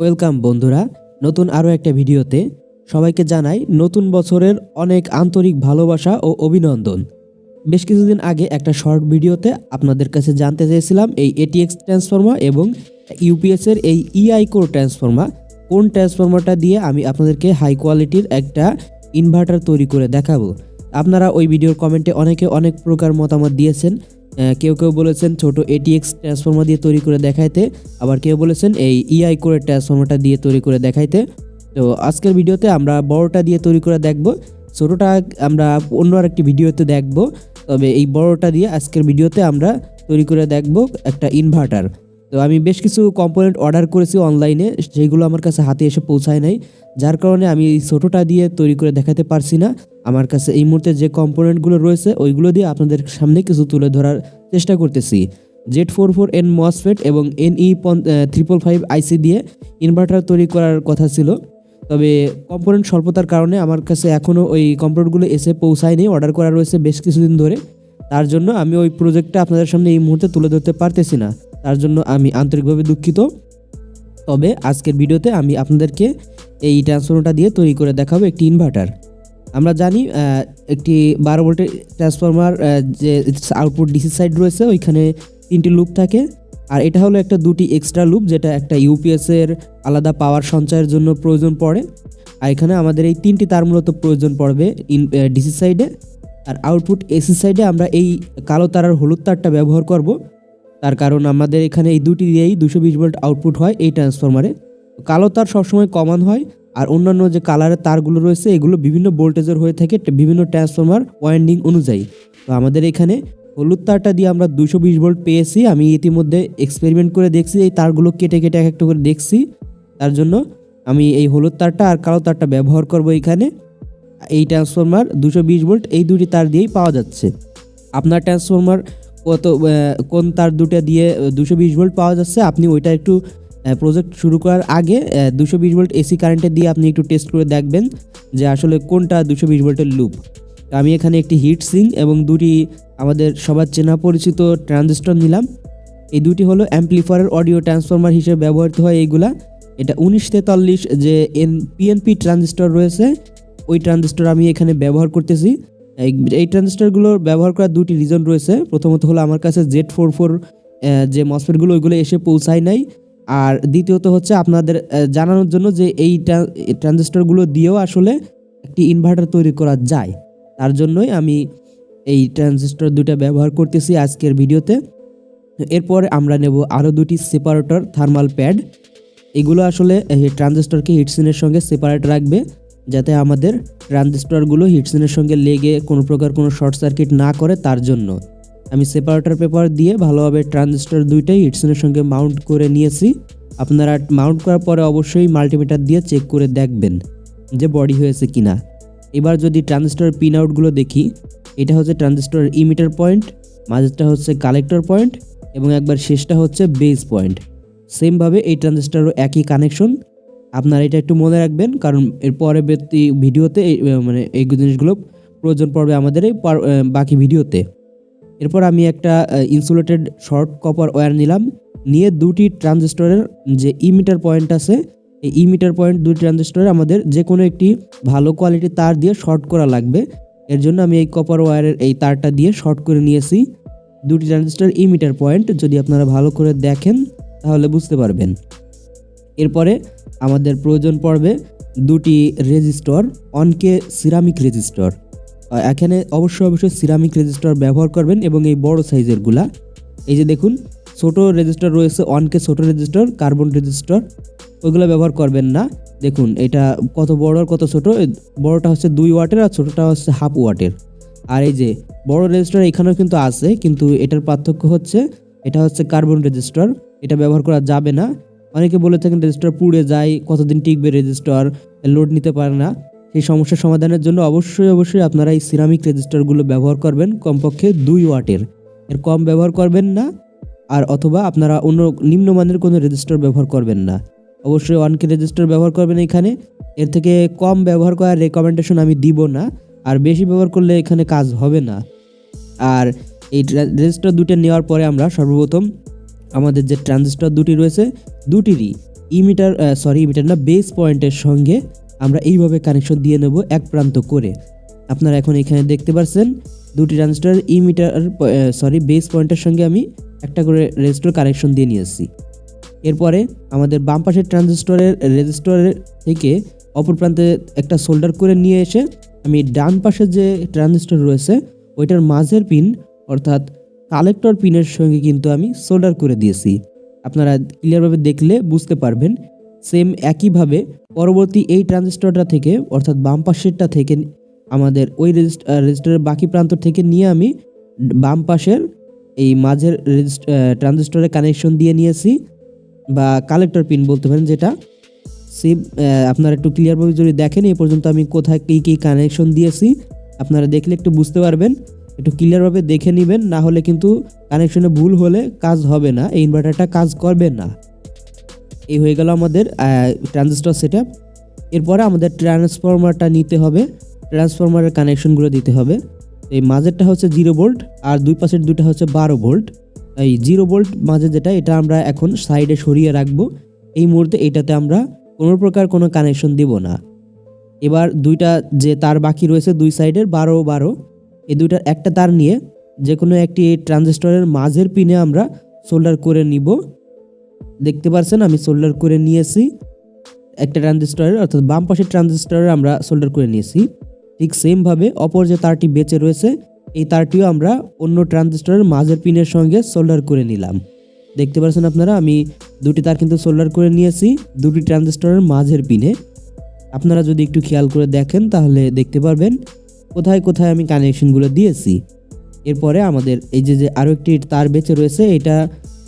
Welcome বন্ধুরা, নতুন আরও একটা ভিডিওতে সবাইকে জানাই নতুন বছরের অনেক আন্তরিক ভালোবাসা ও অভিনন্দন। বেশ কিছুদিন আগে একটা শর্ট ভিডিওতে আপনাদের কাছে জানতে চেয়েছিলাম এই এটিএক্স ট্রান্সফর্মার এবং ইউপিএসের এই ইআই কোর ট্রান্সফর্মার। কোন ট্রান্সফর্মারটা দিয়ে আমি আপনাদেরকে হাই কোয়ালিটির একটা ইনভার্টার তৈরি করে দেখাবো? আপনারা ওই ভিডিওর কমেন্টে অনেকে অনেক প্রকার মতামত দিয়েছেন। কেউ কেউ বলেছেন ছোট এটিএক্স ট্রান্সফর্মার দিয়ে তৈরি করে দেখাইতে, আবার কেউ বলেছেন এই ইআই করে ট্রান্সফর্মারটা দিয়ে তৈরি করে দেখাইতে। তো আজকের ভিডিওতে আমরা বড়টা দিয়ে তৈরি করে দেখব, ছোটোটা আমরা অন্য আরেকটি ভিডিওতে দেখব, তবে এই বড়টা দিয়ে আজকের ভিডিওতে আমরা তৈরি করে দেখব একটা ইনভার্টার তো আমি বেশ কিছু কম্পোনেন্ট অর্ডার করেছি অনলাইনে যেগুলো আমার কাছে হাতে এসে পৌঁছায় নাই। যার কারণে আমি এই ছোটোটা দিয়ে তৈরি করে দেখাতে পারছি না। আমার কাছে এই মুহূর্তে যে কম্পোনেন্টগুলো রয়েছে, ওইগুলো দিয়ে আপনাদের সামনে কিছু তুলে ধরার চেষ্টা করতেছি। Z four four N MOSFET এবং N E triple five IC দিয়ে ইনভার্টার তৈরি করার কথা ছিল। তবে কম্পোনেন্ট স্বল্পতার কারণে আমার কাছে এখনও ওই কম্পোনেন্টগুলো এসে পৌঁছায়নি অর্ডার করা রয়েছে বেশ কিছুদিন ধরে। তার জন্য আমি ওই প্রজেক্টটা আপনাদের সামনে এই মুহূর্তে তুলে ধরতে পারতেছি না। তার জন্য আমি আন্তরিকভাবে দুঃখিত। তবে আজকের ভিডিওতে আমি আপনাদেরকে এই ট্রান্সফর্মারটা দিয়ে তৈরি করে দেখাবো একটি ইনভার্টার আমরা জানি একটি বারো ভোল্টের ট্রান্সফর্মার যে আউটপুট ডিসি সাইড রয়েছে, ওইখানে তিনটি লুপ থাকে। আর এটা হলো একটা দুটি এক্সট্রা লুপ যেটা একটা ইউপিএস এর আলাদা পাওয়ার সঞ্চয়ের জন্য প্রয়োজন পড়ে। আর এখানে আমাদের এই তিনটি তার মূলত প্রয়োজন পড়বে ইন ডিসি সাইডে আর আউটপুট এসি সাইডে আমরা এই কালো তার আর হলুদ তারটা ব্যবহার করব। তার কারণ আমাদের এখানে এই দুটি দিয়েই দুশো বিশ ভোল্ট আউটপুট হয় এই ট্রান্সফরমারে কালো তার সবসময় কমন হয়, আর অন্যান্য যে কালারের তারগুলো রয়েছে, এগুলো বিভিন্ন ভোল্টেজের হয়ে থাকে, বিভিন্ন ট্রান্সফরমার ওয়াইন্ডিং অনুযায়ী। তো আমাদের এখানে হলুদ তারটা দিয়ে আমরা দুশো বিশ ভোল্ট পেয়েছি, আমি ইতিমধ্যে এক্সপেরিমেন্ট করে দেখছি, এই তারগুলো কেটে কেটে এক একটা করে দেখছি। তার জন্য আমি এই হলুদ তারটা আর কালো তারটা ব্যবহার করব এখানে। এই ট্রান্সফরমার দুশো বিশ ভোল্ট এই দুটি তার দিয়েই পাওয়া যাচ্ছে। আপনার ট্রান্সফরমার কত কোন তার দুটো দিয়ে দুশো বিশ ভোল্ট পাওয়া যাচ্ছে, আপনি ওইটা একটু প্রজেক্ট শুরু করার আগে দুশো বিশ ভোল্ট এসি কারেন্টে দিয়ে আপনি একটু টেস্ট করে দেখবেন যে আসলে কোনটা দুশো বিশ ভোল্টের লুপ আমি এখানে একটি হিট সিং এবং দুটি আমাদের সবার চেনা পরিচিত ট্রানজিস্টর নিলাম। এই দুটি হলো অ্যাম্পলিফায়ার অডিও ট্রান্সফর্মার হিসেবে ব্যবহৃত হয় এইগুলা। এটা উনিশ তেতাল্লিশ যে এন পিএনপি ট্রানজিস্টর রয়েছে, ওই ট্রানজিস্টর আমি এখানে ব্যবহার করতেছি। এই ট্রানজিস্টরগুলোর ব্যবহার করার দুটি রিজন রয়েছে। প্রথমত হলো আমার কাছে জেড ফোর ফোর যে মসফেটগুলো ওইগুলো এসে পৌঁছায় নাই। আর দ্বিতীয়ত হচ্ছে আপনাদের জানানোর জন্য যে এই ট্রা- এই দিয়েও আসলে একটি ইনভার্টার তৈরি করা যায়। তার জন্যই আমি এই ট্রানজিস্টর দুটো ব্যবহার করতেছি আজকের ভিডিওতে। এরপর আমরা নেব আরও দুটি সেপারেটর থার্মাল প্যাড এগুলো আসলে ট্রানজিস্টরকে হিটসিনের সঙ্গে সেপারেট রাখবে। যাতে আমাদের ট্রানজিস্টরগুলো হিটসিনের সঙ্গে লেগে কোনো প্রকার কোনো শর্ট সার্কিট না করে তার জন্য। আমি সেপারেটার পেপার দিয়ে ভালোভাবে ট্রানজিস্টর দুইটাই হিটসিনের সঙ্গে মাউন্ট করে নিয়েছি। আপনারা মাউন্ট করার পরে অবশ্যই মাল্টিমিটার দিয়ে চেক করে দেখবেন যে বডি হয়েছে কি না এবার যদি ট্রানজিস্টরের পিন আউটগুলো দেখি, এটা হচ্ছে ট্রানজিস্টরের ইমিটার পয়েন্ট মাঝেরটা হচ্ছে কালেক্টর পয়েন্ট এবং একবার শেষটা হচ্ছে বেস পয়েন্ট সেমভাবে এই ট্রানজিস্টারও একই কানেকশন আপনারা এটা একটু মনে রাখবেন, কারণ এর পরবর্তী ভিডিওতে মানে এই জিনিসগুলো প্রয়োজন পড়বে আমাদের এই বাকি ভিডিওতে। এরপর আমি একটা ইনসুলেটেড শর্ট কপার ওয়্যার নিলাম। নিয়ে দুটি ট্রানজিস্টরের যে ইমিটার পয়েন্ট আছে, এই ইমিটার পয়েন্ট দুটি ট্রানজিস্টরে আমাদের যে কোনো একটি ভালো কোয়ালিটির তার দিয়ে শর্ট করা লাগবে। এর জন্য আমি এই কপার ওয়্যারের এই তারটা দিয়ে শর্ট করে নিয়েছি। দুটি ট্রানজিস্টর ইমিটার পয়েন্ট যদি আপনারা ভালো করে দেখেন, তাহলে বুঝতে পারবেন। এরপরে আমাদের প্রয়োজন পড়বে দুটি রেজিস্টর, অনকে সিরামিক রেজিস্টর। এখানে অবশ্যই অবশ্যই সিরামিক রেজিস্টর ব্যবহার করবেন এবং এই বড় সাইজেরগুলা। এই যে দেখুন, ছোট রেজিস্টর রয়েছে, অনকে ছোট রেজিস্টর, কার্বন রেজিস্টর, ওইগুলো ব্যবহার করবেন না। দেখুন, এটা কত বড় আর কত ছোট বড়টা হচ্ছে দুই ওয়াটের আর ছোটটা হচ্ছে হাফ ওয়াটের। আর এই যে বড় রেজিস্টার এখানেও কিন্তু আছে, কিন্তু এটার পার্থক্য হচ্ছে, এটা হচ্ছে কার্বন রেজিস্টার, এটা ব্যবহার করা যাবে না। অনেকে বলে থাকেন রেজিস্টার পুড়ে যায়, কতদিন টিকবে রেজিস্টার লোড নিতে পারে না। সেই সমস্যার সমাধানের জন্য অবশ্যই অবশ্যই আপনারা এই সিরামিক রেজিস্টারগুলো ব্যবহার করবেন কমপক্ষে দুই ওয়াটের। এর কম ব্যবহার করবেন না, আর অথবা আপনারা অন্য নিম্নমানের কোনো রেজিস্টার ব্যবহার করবেন না। অবশ্যই ওয়ানকে রেজিস্টার ব্যবহার করবেন এখানে। এর থেকে কম ব্যবহার করার রেকমেন্ডেশন আমি দিব না, আর বেশি ব্যবহার করলে এখানে কাজ হবে না। আর এই রেজিস্টার দুটো নেওয়ার পরে আমরা সর্বপ্রথম আমাদের যে ট্রানজিস্টর দুটি রয়েছে, দুটিরই ইমিটার সরি ইমিটার না বেস পয়েন্টের সঙ্গে আমরা এইভাবে কানেকশন দিয়ে নেব এক প্রান্ত করে। আপনারা এখন এখানে দেখতে পাচ্ছেন দুটি ট্রানজিস্টার ইমিটার সরি বেস পয়েন্টের সঙ্গে আমি একটা করে রেজিস্টার কানেকশন দিয়ে নিয়ে এসেছি। এরপরে আমাদের বাম পাশের ট্রানজিস্টরের রেজিস্টরের থেকে অপর প্রান্তে একটা সোল্ডার করে নিয়ে এসে আমি ডান পাশে যে ট্রানজিস্টর রয়েছে, ওইটার মাঝের পিন অর্থাৎ কালেক্টর পিনের সঙ্গে কিন্তু আমি সোল্ডার করে দিয়েছি। আপনারা ক্লিয়ারভাবে দেখলে বুঝতে পারবেন সেম একইভাবে পরবর্তী এই ট্রানজিস্টরটা থেকে, অর্থাৎ বাম পাশেরটা থেকে আমাদের ওই রেজিস্টারের বাকি প্রান্ত থেকে নিয়ে আমি বাম পাশের এই মাঝের ট্রানজিস্টরে কানেকশন দিয়ে নিয়েছি বা কালেক্টর পিন বলতে পারেন যেটা। সেম আপনারা একটু ক্লিয়ারভাবে যদি দেখেন, এই পর্যন্ত আমি কোথায় কী কী কানেকশন দিয়েছি, আপনারা দেখলে একটু বুঝতে পারবেন। একটু ক্লিয়ারভাবে দেখে নেবেন, না হলে কিন্তু কানেকশনে ভুল হলে কাজ হবে না, এই ইনভার্টারটা কাজ করবে না। এই হয়ে গেল আমাদের ট্রানজিস্টর সেট আপ এরপরে আমাদের ট্রান্সফরমারটা নিতে হবে ট্রান্সফরমারের কানেকশনগুলো দিতে হবে। এই মাঝেরটা হচ্ছে জিরো ভোল্ট আর দুই পাশের দুটো হচ্ছে বারো ভোল্ট এই জিরো ভোল্ট মাঝে যেটা, এটা আমরা এখন সাইডে সরিয়ে রাখব। এই মুহূর্তে এটাতে আমরা কোনো প্রকার কোনো কানেকশন দিব না। এবার দুইটা যে তার বাকি রয়েছে দুই সাইডের বারো বারো। এই দুইটার একটা তার নিয়ে যে কোনো একটি ট্রানজিস্টরের মাঝের পিনে আমরা সোল্ডার করে নিব। দেখতে পাচ্ছেন আমি সোল্ডার করে নিয়েছি। একটা ট্রানজিস্টরের, অর্থাৎ বাম পাশের ট্রানজিস্টরের আমরা সোল্ডার করে নিয়েছি। ঠিক সেমভাবে অপর যে তারটি বেঁচে রয়েছে, এই তারটিও আমরা অন্য ট্রানজিস্টরের মাঝের পিনের সঙ্গে সোল্ডার করে নিলাম। দেখতে পাচ্ছেন আপনারা, আমি দুটি তার কিন্তু সোল্ডার করে নিয়েছি, দুটি ট্রানজিস্টরের মাঝের পিনে। আপনারা যদি একটু খেয়াল করে দেখেন, তাহলে দেখতে পারবেন কোথায় কোথায় আমি কানেকশনগুলো দিয়েছি। এরপরে আমাদের এই যে যে আরও একটি তার বেঁচে রয়েছে, এটা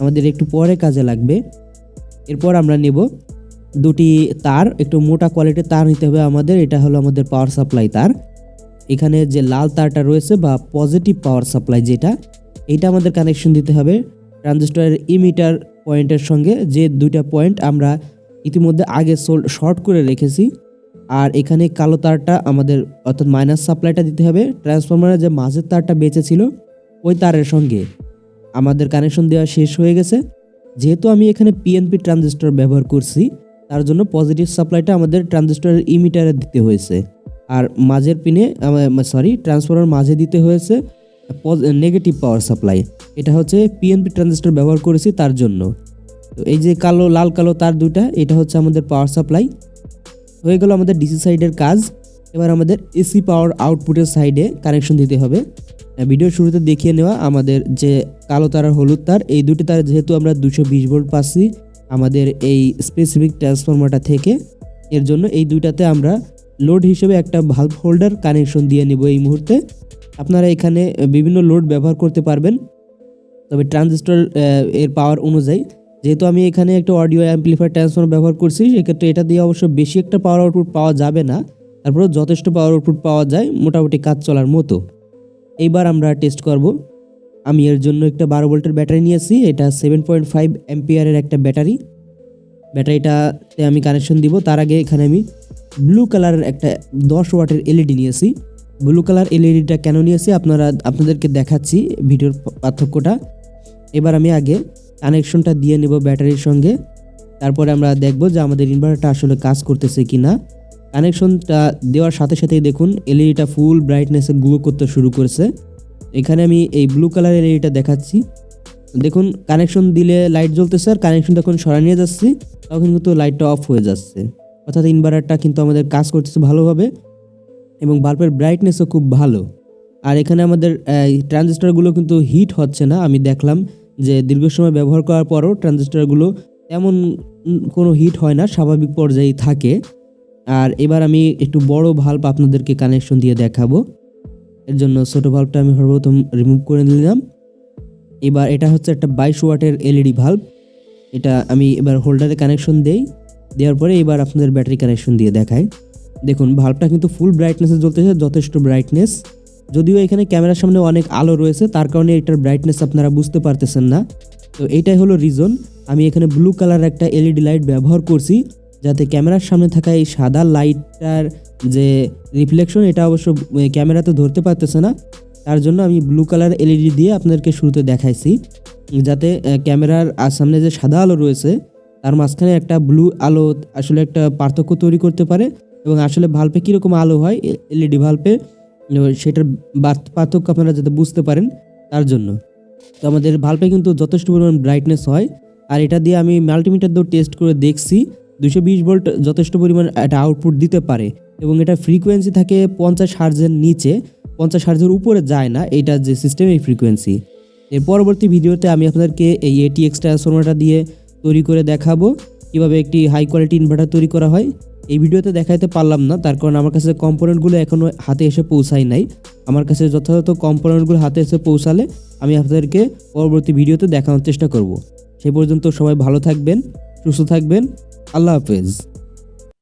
আমাদের একটু পরে কাজে লাগবে। এরপর আমরা নেব দুটি তার, একটু মোটা কোয়ালিটির তার নিতে হবে আমাদের, এটা হলো আমাদের পাওয়ার সাপ্লাই তার। এখানে যে লাল তারটা রয়েছে বা পজিটিভ পাওয়ার সাপ্লাই যেটা এটা আমাদের কানেকশন দিতে হবে ট্রানজিস্টরের ইমিটার পয়েন্টের সঙ্গে। যে দুইটা পয়েন্ট আমরা ইতিমধ্যে আগে শর্ট করে রেখেছি আর এখানে কালো তারটা আমাদের, অর্থাৎ মাইনাস সাপ্লাইটা দিতে হবে। ট্রান্সফরমারের যে মাঝের তারটা বেঁচে ছিল, ওই তারের সঙ্গে আমাদের কানেকশন দেওয়া শেষ হয়ে গেছে। যেহেতু আমি এখানে পিএনপি ট্রানজিস্টর ব্যবহার করছি, তার জন্য পজিটিভ সাপ্লাইটা আমাদের ট্রানজিস্টরের ইমিটারে দিতে হয়েছে। আর মাঝের পিনে সরি ট্রান্সফরমার মাঝে দিতে হয়েছে নেগেটিভ পাওয়ার সাপ্লাই এটা হচ্ছে পিএনপি ট্রানজিস্টর ব্যবহার করেছি তার জন্য। তো এই যে কালো, লাল কালো তার দুটা এটা হচ্ছে আমাদের পাওয়ার সাপ্লাই হয়ে গেল আমাদের ডিসি সাইডের কাজ। এবার আমাদের এসি পাওয়ার আউটপুটের সাইডে কানেকশন দিতে হবে। ভিডিওর শুরুতে দেখিয়ে নেওয়া, আমাদের যে কালো তার আর হলুদ তার, এই দুটি তার যেহেতু আমরা দুশো বিশ ভোল্ট পাচ্ছি, আমাদের এই স্পেসিফিক ট্রান্সফরমারটা থেকে, এর জন্য এই দুইটাতে আমরা লোড হিসেবে একটা ভাল্ব হোল্ডার কানেকশন দিয়ে নেব এই মুহূর্তে। আপনারা এখানে বিভিন্ন লোড ব্যবহার করতে পারবেন, তবে ট্রানজিস্টর এর পাওয়ার অনুযায়ী। যেহেতু আমি এখানে একটা অডিও অ্যাম্পলিফায়ার ট্রান্সফর্মার ব্যবহার করছি, সেক্ষেত্রে এটা দিয়ে অবশ্য বেশি একটা পাওয়ার আউটপুট পাওয়া যাবে না। তারপরেও যথেষ্ট পাওয়ার আউটপুট পাওয়া যায়, মোটামুটি কাজ চলার মতো। এইবার আমরা টেস্ট করব। আমি এর জন্য একটা বারো ভোল্টের ব্যাটারি নিয়েছি, এটা সেভেন পয়েন্ট ফাইভ এমপিআরের একটা ব্যাটারি। ব্যাটারিটাতে আমি কানেকশন দিব, তার আগে এখানে আমি ব্লু কালারের একটা দশ ওয়াটের এলইডি নিয়েছি। ব্লু কালার এলইডিটা কেন নিয়েছি? আপনারা, আপনাদেরকে দেখাচ্ছি ভিডিওর পার্থক্যটা। এবার আমি আগে কানেকশনটা দিয়ে নেব ব্যাটারির সঙ্গে। তারপরে আমরা দেখব যে আমাদের ইনভার্টারটা আসলে কাজ করতেছে কি না কানেকশনটা দেওয়ার সাথে সাথেই দেখুন এলইডিটা ফুল ব্রাইটনেসে গ্লো করতে শুরু করেছে। এখানে আমি এই ব্লু কালার এলইডিটা দেখাচ্ছি। দেখুন কানেকশন দিলে লাইট জ্বলতেছে আর কানেকশন যখন সরা নিয়ে যাচ্ছি, তখন কিন্তু লাইটটা অফ হয়ে যাচ্ছে। অর্থাৎ ইনভার্টারটা কিন্তু আমাদের কাজ করতেছে ভালোভাবে এবং বাল্বের ব্রাইটনেসও খুব ভালো। আর এখানে আমাদের ট্রানজিস্টারগুলো কিন্তু হিট হচ্ছে না, আমি দেখলাম। যে দীর্ঘ সময় ব্যবহার করার পরও ট্রানজিস্টারগুলো তেমন কোনো হিট হয় না, স্বাভাবিক পর্যায়ে থাকে। আর এবার আমি একটু বড় ভাল্ব আপনাদেরকে কানেকশন দিয়ে দেখাবো। এর জন্য ছোটো ভাল্বটা আমি সর্বপ্রথম রিমুভ করে নিলাম। এবার এটা হচ্ছে একটা বাইশ ওয়াটের এলইডি ভাল্ব এটা আমি এবার হোল্ডারে কানেকশন দেই। দেওয়ার পরে এবার আপনাদের ব্যাটারি কানেকশন দিয়ে দেখায় দেখুন ভাল্বটা কিন্তু ফুল ব্রাইটনেসে জ্বলতেছে, যথেষ্ট ব্রাইটনেস যদিও এখানে ক্যামেরার সামনে অনেক আলো রয়েছে, তার কারণে এটার ব্রাইটনেস আপনারা বুঝতে পারতেছেন না। তো এইটাই হলো রিজন আমি এখানে ব্লু কালার একটা এলইডি লাইট ব্যবহার করছি, যাতে ক্যামেরার সামনে থাকা এই সাদা লাইটটার যে রিফ্লেকশন এটা অবশ্য ক্যামেরাতে ধরতে পারতেছে না। তার জন্য আমি ব্লু কালার এলইডি দিয়ে আপনাদেরকে শুরুতে দেখাইছি, যাতে ক্যামেরার সামনে যে সাদা আলো রয়েছে, তার মাঝখানে একটা ব্লু আলো আসলে একটা পার্থক্য তৈরি করতে পারে এবং আসলে ভাল্পে কীরকম আলো হয় এলইডি ভাল্পে সেটার বার্থ- পার্থক্য আপনারা যাতে বুঝতে পারেন তার জন্য। তো আমাদের ভাল্পে কিন্তু যথেষ্ট পরিমাণ ব্রাইটনেস হয়। আর এটা দিয়ে আমি মাল্টিমিটার দিয়েও টেস্ট করে দেখছি। দুশো বিশ ভোল্ট যথেষ্ট পরিমাণ একটা আউটপুট দিতে পারে। এবং এটা ফ্রিকোয়েন্সি থাকে পঞ্চাশ হার্জের নিচে। পঞ্চাশ হার্জের উপরে যায় না। এটা যে সিস্টেম এই ফ্রিকোয়েন্সি এর পরবর্তী ভিডিওতে আমি আপনাদেরকে এই এটিএক্স ট্রান্সফর্মারটা দিয়ে তৈরি করে দেখাবো। কীভাবে একটি হাই কোয়ালিটি ইনভার্টার তৈরি করা হয়। এই ভিডিওতে দেখাইতে পারলাম না, তার কারণ আমার কাছে কম্পোনেন্টগুলো এখনও হাতে এসে পৌঁছায় নাই। আমার কাছে যথাযথ কম্পোনেন্টগুলো হাতে এসে পৌঁছালে আমি আপনাদেরকে পরবর্তী ভিডিওতে দেখানোর চেষ্টা করব। সেই পর্যন্ত সবাই ভালো থাকবেন, সুস্থ থাকবেন, আল্লাহ হাফেজ।